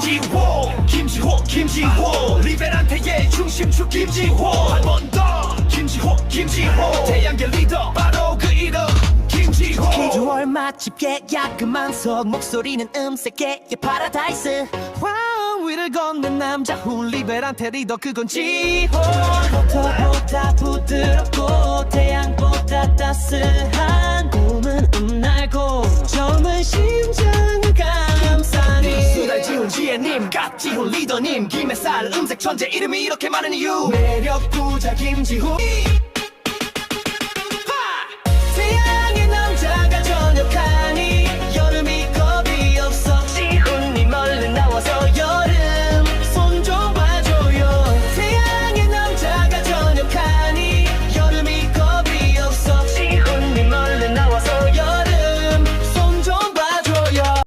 김지호 김지호 김지호. 리베란테의 중심축 김지호. 한 번 더. 김지호 김지호. 태양계 리더 바로 그 이름 김지호. 비주얼 맛집 계약금만석 목소리는 음색계 파라다이스. 와우 위를 걷는 남자 훌리베란테 리더 그건 지호 지혜님 갓지훈 리더님. 김햇살 음색 천재 이름이 이렇게 많은 이유. 매력 부자 김지훈